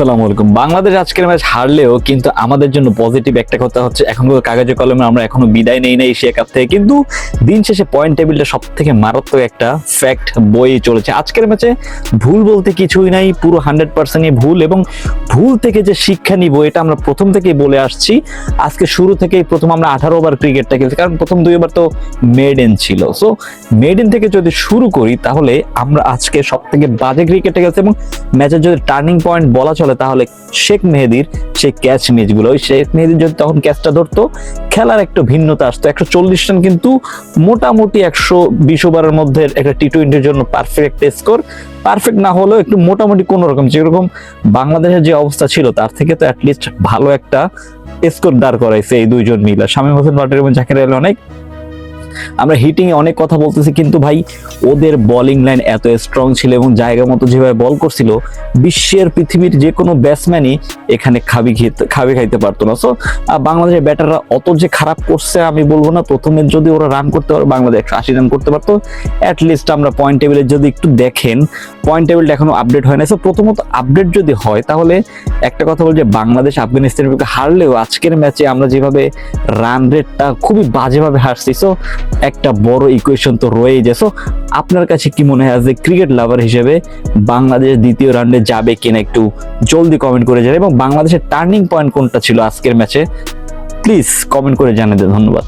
আসসালামু আলাইকুম। বাংলাদেশ আজকের ম্যাচ হারলেও কিন্তু আমাদের জন্য পজিটিভ একটা কথা হচ্ছে এখন কাগজে কলমে আমরা এখনও বিদায় নেই না এশিয়া কাপ থেকে। কিন্তু দিন শেষে পয়েন্ট টেবিলটা সব থেকে মারাত্মক একটা ফ্যাক্ট বয়ে চলেছে। আজকের ম্যাচে ভুল বলতে কিছুই নাই, পুরো হান্ড্রেড পার্সেন্টই ভুল এবং ভুল থেকে যে শিক্ষা নিব, এটা আমরা প্রথম থেকেই বলে আসছি। আজকে শুরু থেকেই প্রথম আমরা আঠারো ওভার ক্রিকেটটা খেলছি, কারণ প্রথম দুই ওভার তো মেডেন ছিল। সো মেডেন থেকে যদি শুরু করি, তাহলে আমরা আজকে সব থেকে বাজে ক্রিকেটটা খেলছি এবং ম্যাচের যদি টার্নিং পয়েন্ট বলা চলে, তাহলে শেখ মেহেদির সেই ক্যাচ ম্যাচগুলো ওই শেখ মেহেদির যদি তখন ক্যাচটা ধরতো, খেলার একটা ভিন্নতা আসতো। একশো চল্লিশ রান কিন্তু মোটামুটি একশো বিশ ওভারের মধ্যে একটা টি টোয়েন্টির জন্য পারফেক্ট স্কোর পারফেক্ট না হলেও একটু মোটামুটি কোনো রকম, যেরকম বাংলাদেশের যে অবস্থা ছিল, তার থেকে তো অ্যাটলিস্ট ভালো একটা স্কোর দাঁড় করাইছে এই দুইজন মিলে। শামীম হোসেন বাটের এবং জাকির আলী অনেক আমরা হিটিং এ অনেক কথা বলতেছি, কিন্তু ভাই, ওদের বোলিং লাইন এত স্ট্রং ছিল এবং জায়গা মতো যেভাবে বল করছিল, বিশ্বের পৃথিবীর যে কোনো ব্যাটসম্যানই এখানে খাবি খেতে, খাবি খাইতে পারতো না। সো বাংলাদেশের ব্যাটাররা অত যে খারাপ করছে আমি বলব না, প্রথমে যদি ওরা রান করতে পারে, বাংলাদেশ একশো আশি রান করতে পারতো। অ্যাটলিস্ট আমরা পয়েন্ট টেবিলে যদি একটু দেখেন পয়েন্ট টেবিলটা এখনও আপডেট হয় না সো প্রথমত আপডেট যদি হয়, তাহলে একটা কথা বল যে বাংলাদেশ আফগানিস্তানের বিপক্ষে হারলেও আজকের ম্যাচে আমরা যেভাবে রান রেটটা খুবই বাজেভাবে হারছি। সো একটা বড় ইকুয়েশন তো রয়েই যায়। সো আপনার কাছে কি মনে হয় যে ক্রিকেট লাভার হিসেবে বাংলাদেশ দ্বিতীয় রাউন্ডে যাবে কিনা একটু জলদি কমেন্ট করে যান এবং বাংলাদেশের টার্নিং পয়েন্ট কোনটা ছিল আজকের ম্যাচে প্লিজ কমেন্ট করে জানাতে ধন্যবাদ।